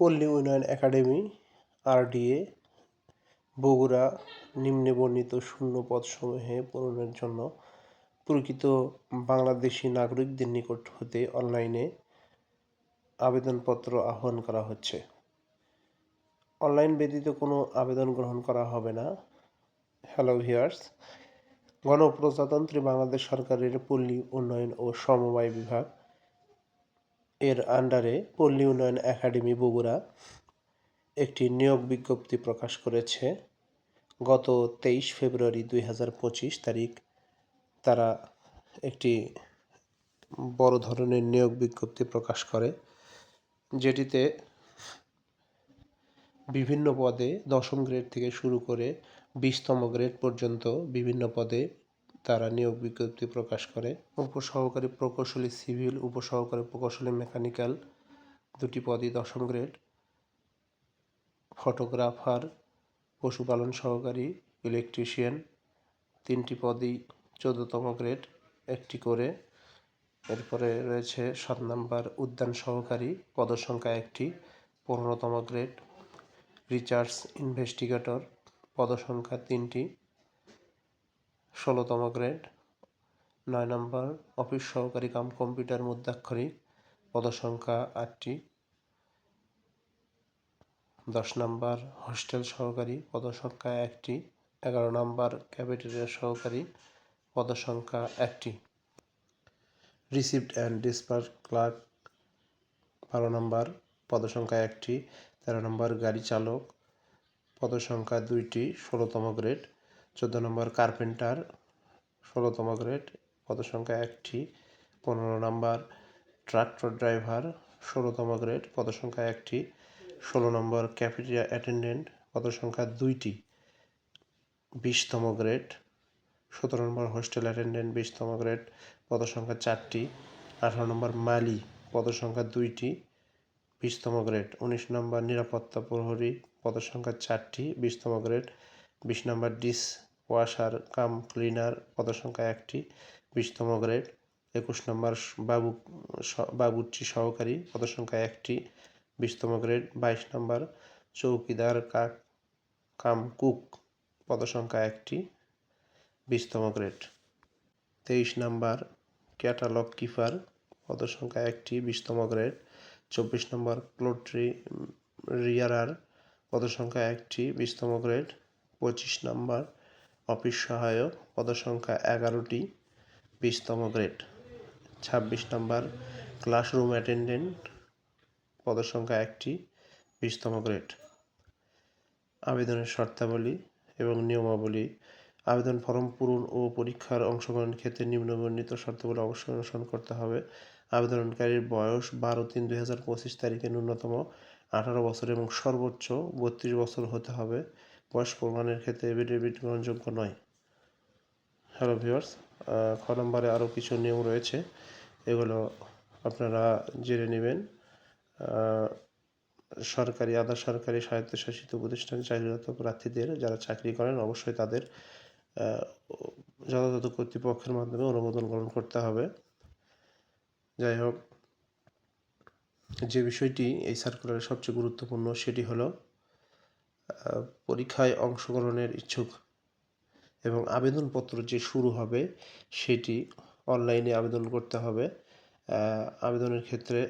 পল্লী উন্নয়ন academy, RDA, Bogura নিম্নে বর্ণিত শূন্য পদসমূহে পূরণের জন্য প্রকৃত বাংলাদেশি নাগরিকদের নিকট হতে অনলাইনে আবেদনপত্র আহ্বান করা হচ্ছে। অনলাইন ব্যতীত কোনো আবেদন গ্রহণ করা হবে না। হ্যালো ভিয়ার্স গণপ্রজাতন্ত্রী বাংলাদেশ সরকারের পল্লী উন্নয়ন ও সমবায় বিভাগ এর আন্ডারে পল্লী উন্নয়ন একাডেমি বগুড়া একটি নিয়োগ বিজ্ঞপ্তি প্রকাশ করেছে। গত তেইশ ফেব্রুয়ারি দুই হাজার পঁচিশ তারিখ তারা একটি বড় ধরনের নিয়োগ বিজ্ঞপ্তি প্রকাশ করে, যেটিতে বিভিন্ন পদে দশম গ্রেড থেকে শুরু করে বিশতম গ্রেড পর্যন্ত বিভিন্ন পদে তারা নিয়োগ বিজ্ঞপ্তি প্রকাশ করে। উপসহকারী প্রকৌশলী সিভিল, উপসহকারী প্রকৌশলী মেকানিক্যাল, দুটি পদই দশম গ্রেড। ফটোগ্রাফার, পশুপালন সহকারী, ইলেকট্রিশিয়ান, তিনটি পদই চোদ্দতম গ্রেড, একটি করে। এরপরে রয়েছে সাত নাম্বার উদ্যান সহকারী, পদসংখ্যা একটি, পনেরোতম গ্রেড। রিচার্জ ইনভেস্টিগেটর, পদসংখ্যা তিনটি। ষোলোতম গ্রেড, নয় নম্বর, অফিস সহকারী কাম কম্পিউটার মুদ্রাক্ষরিক, পদসংখ্যা আটটি। দশ নম্বর, হোস্টেল সহকারী, পদসংখ্যা একটি। এগারো নম্বর, ক্যাফেটেরিয়া সহকারী, পদসংখ্যা একটি। রিসিভড অ্যান্ড ডিসপার্স ক্লার্ক, বারো নম্বর, পদসংখ্যা একটি। তেরো নম্বর, গাড়ি চালক, পদসংখ্যা দুইটি, ষোলোতম গ্রেড। চোদ্দ নম্বর কার্পেন্টার, ষোলোতম গ্রেড, পদসংখ্যা একটি, পনেরো নম্বর ট্রাক্টর ড্রাইভার, ষোলোতম গ্রেড, পদসংখ্যা একটি, ষোলো নম্বর ক্যাফেটেরিয়া অ্যাটেন্ডেন্ট, পদসংখ্যা দুইটি, বিশতম গ্রেড, সতেরো নম্বর হোস্টেল অ্যাটেন্ডেন্ট, বিশতম গ্রেড, পদসংখ্যা চারটি, আঠারো নম্বর মালি, পদসংখ্যা দুইটি, বিশতম গ্রেড, উনিশ নম্বর নিরাপত্তা প্রহরী, পদসংখ্যা চারটি, বিশতম গ্রেড, বিশ নম্বর ডিস ওয়াশার কাম ক্লিনার পদসংখ্যা একটি, বিশতম গ্রেড, একুশ নম্বর বাবু বাবুর্চি সহকারী পদসংখ্যা একটি, বিশতম গ্রেড, বাইশ নম্বর চৌকিদার কাক কাম কুক পদসংখ্যা একটি, বিশতম গ্রেড। তেইশ নম্বর ক্যাটালগ কিপার পদসংখ্যা একটি, বিশতম গ্রেড, চব্বিশ নম্বর পোলট্রি রিয়ারার পদসংখ্যা একটি, বিশতম গ্রেড, পঁচিশ নম্বর অফিস সহায়ক পদসংখ্যা এগারোটি, বিশতম গ্রেড। ছাব্বিশ নম্বর, ক্লাসরুম অ্যাটেন্ডেন্ট পদসংখ্যা একটি, বিশতম গ্রেড। আবেদনের শর্তাবলী এবং নিয়মাবলী। আবেদন ফর্ম পূরণ ও পরীক্ষার অংশগ্রহণের ক্ষেত্রে নিম্নবর্ণিত শর্তাবলী অবশ্যই অনুসরণ করতে হবে। আবেদনকারীর বয়স বারো তিন দুই হাজার পঁচিশ তারিখে ন্যূনতম আঠারো বছর এবং সর্বোচ্চ বত্রিশ বছর হতে হবে। বয়স প্রমাণের ক্ষেত্রে এভিডেভিট গ্রহণযোগ্য নয়। হ্যালো ভিউয়ার্স খ নম্বরে আরও কিছু নিয়ম রয়েছে। এগুলো আপনারা জেনে নেবেন। সরকারি, আধা সরকারি স্বায়ত্তশাসিত প্রতিষ্ঠানে চাকরিরত প্রার্থীদের যারা চাকরি করেন অবশ্যই তাদের যথাযথ কর্তৃপক্ষের মাধ্যমে অনুমোদন গ্রহণ করতে হবে। যাই হোক, যে বিষয়টি এই সার্কুলারের সবচেয়ে গুরুত্বপূর্ণ সেটি হলো পরীক্ষায় অংশগ্রহণের ইচ্ছুক এবং আবেদনপত্র যে শুরু হবে সেটি অনলাইনে আবেদন করতে হবে। আবেদনের ক্ষেত্রে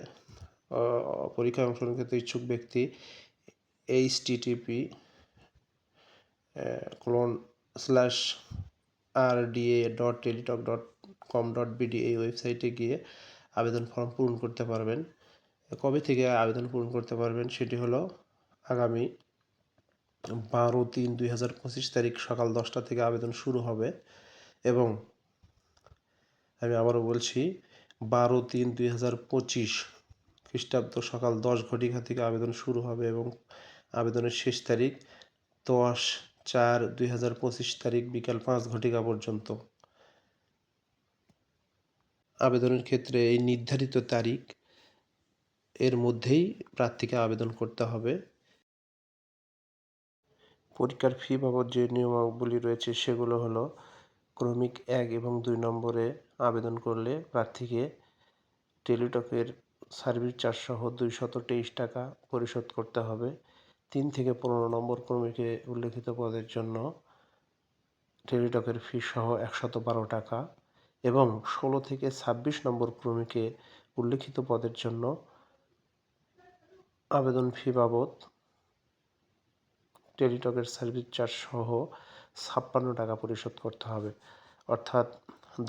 পরীক্ষায় অংশগ্রহণের ক্ষেত্রে ইচ্ছুক ব্যক্তি HTTP colon slash RDA dot Teletalk dot com dot BD এই ওয়েবসাইটে গিয়ে আবেদন ফর্ম পূরণ করতে পারবেন। কবে থেকে আবেদন পূরণ করতে পারবেন সেটি হলো আগামী বারো তিন দুই হাজার পঁচিশ তারিখ সকাল দশটা থেকে আবেদন শুরু হবে এবং আমি আবারও বলছি, বারো তিন দুই হাজার পঁচিশ খ্রিস্টাব্দ সকাল দশ ঘটিকা থেকে আবেদন শুরু হবে এবং আবেদনের শেষ তারিখ দশ চার দুই হাজার পঁচিশ তারিখ বিকাল পাঁচ ঘটিকা পর্যন্ত। আবেদনের ক্ষেত্রে এই নির্ধারিত তারিখ এর মধ্যেই প্রার্থীকে আবেদন করতে হবে। পরীক্ষার ফি বাবদ যে নিয়মাবলী রয়েছে সেগুলো হলো ক্রমিক এক এবং দুই নম্বরে আবেদন করলে প্রার্থীকে টেলিটকের সার্ভিস চার্জ সহ দুইশত তেইশ টাকা পরিশোধ করতে হবে। তিন থেকে পনেরো নম্বর ক্রমিকে উল্লেখিত পদের জন্য টেলিটকের ফি সহ একশত বারো টাকা এবং ষোলো থেকে ছাব্বিশ নম্বর ক্রমিকে উল্লেখিত পদের জন্য আবেদন ফি বাবদ টেলিটকের সার্ভিস চার্জ সহ ছাপ্পান্ন টাকা পরিশোধ করতে হবে। অর্থাৎ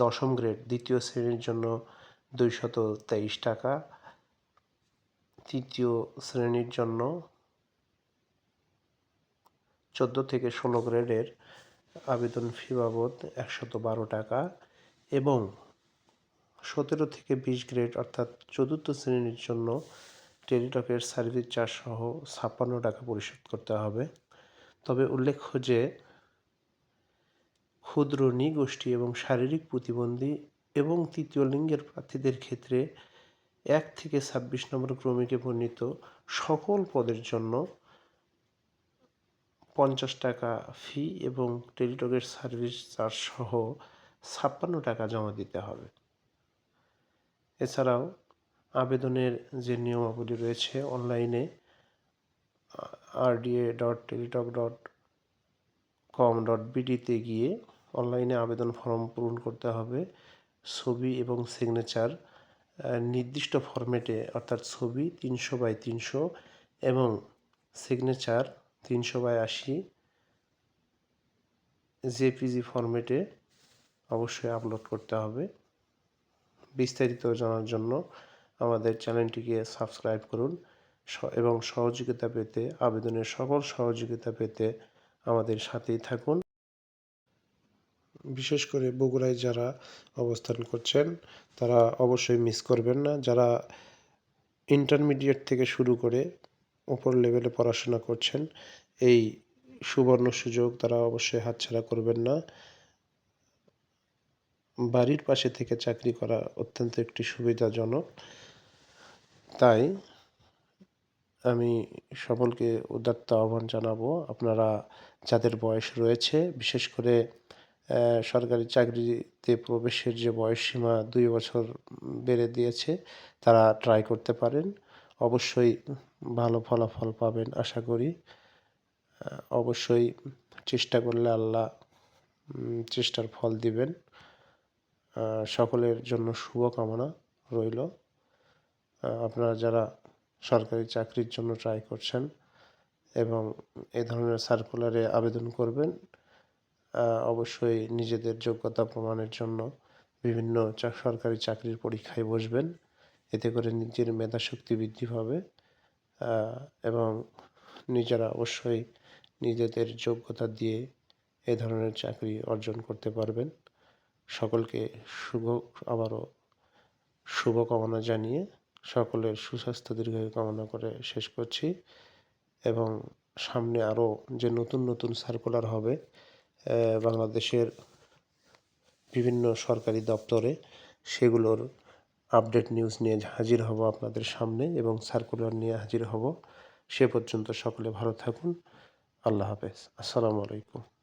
দশম গ্রেড, দ্বিতীয় শ্রেণির জন্য দুইশত তেইশ টাকা, তৃতীয় শ্রেণির জন্য চোদ্দ থেকে ষোলো গ্রেডের আবেদন ফি বাবদ একশত বারো টাকা এবং সতেরো থেকে বিশ গ্রেড, অর্থাৎ চতুর্থ শ্রেণির জন্য টেলিটকের সার্ভিস চার্জ সহ ছাপ্পান্ন টাকা পরিশোধ করতে হবে। তবে উল্লেখ্য যে ক্ষুদ্র নিগোষ্ঠী এবং শারীরিক প্রতিবন্ধী এবং তৃতীয় লিঙ্গের প্রার্থীদের ক্ষেত্রে এক থেকে ছাব্বিশ নম্বর ক্রমিকে বর্ণিত সকল পদের জন্য পঞ্চাশ টাকা ফি এবং টেলিটকের সার্ভিস চার্জ সহ ছাপ্পান্ন টাকা জমা দিতে হবে। এছাড়াও আবেদনের যে নিয়মাবলী রয়েছে অনলাইনে RDA dot Teletalk dot com dot বিডিতে গিয়ে অনলাইনে আবেদন ফর্ম পূরণ করতে হবে। ছবি এবং সিগনেচার নির্দিষ্ট ফরম্যাটে অর্থাৎ ছবি তিনশো বাই তিনশো এবং সিগনেচার তিনশো বাই আশি জেপিজি ফরম্যাটে অবশ্যই আপলোড করতে হবে। বিস্তারিত জানার জন্য আমাদের চ্যানেলটিকে সাবস্ক্রাইব করুন। এবং সহযোগিতা পেতে, আবেদনের সকল সহযোগিতা পেতে আমাদের সাথেই থাকুন। বিশেষ করে বগুড়ায় যারা অবস্থান করছেন, তারা অবশ্যই মিস করবেন না। যারা ইন্টারমিডিয়েট থেকে শুরু করে উপর লেভেলে পড়াশোনা করছেন, এই সুবর্ণ সুযোগ তারা অবশ্যই হাতছাড়া করবেন না। বাড়ির পাশে থেকে চাকরি করা অত্যন্ত একটি সুবিধাজনক। তাই আমি সকলকে উদাত্ত আহ্বান জানাব। আপনারা যাদের বয়স রয়েছে, বিশেষ করে সরকারি চাকরিতে প্রবেশের যে বয়সসীমা দুই বছর বেড়ে দিয়েছে, তারা ট্রাই করতে পারেন। অবশ্যই ভালো ফলাফল পাবেন আশা করি। অবশ্যই চেষ্টা করলে আল্লাহ চেষ্টার ফল দিবেন। সকলের জন্য শুভকামনা রইল। আপনারা যারা সরকারি চাকরির জন্য ট্রাই করছেন এবং এ ধরনের সার্কুলারে আবেদন করবেন। অবশ্যই নিজেদের যোগ্যতা প্রমাণের জন্য বিভিন্ন সরকারি চাকরির পরীক্ষায় বসবেন। এতে করে নিজের মেধাশক্তি বৃদ্ধি পাবে। এবং নিজেরা অবশ্যই নিজেদের যোগ্যতা দিয়ে এ ধরনের চাকরি অর্জন করতে পারবেন। সকলকে শুভ, আবারও শুভকামনা জানিয়ে সকলের সুস্বাস্থ্য দীর্ঘায়ু কামনা করে শেষ করছি এবং সামনে আরও যে নতুন নতুন সার্কুলার হবে বাংলাদেশের বিভিন্ন সরকারি দপ্তরে সেগুলোর আপডেট নিউজ নিয়ে হাজির হব আপনাদের সামনে এবং সার্কুলার নিয়ে হাজির হব। সে পর্যন্ত সকলে ভালো থাকুন। আল্লাহ হাফেজ। আসসালামু আলাইকুম।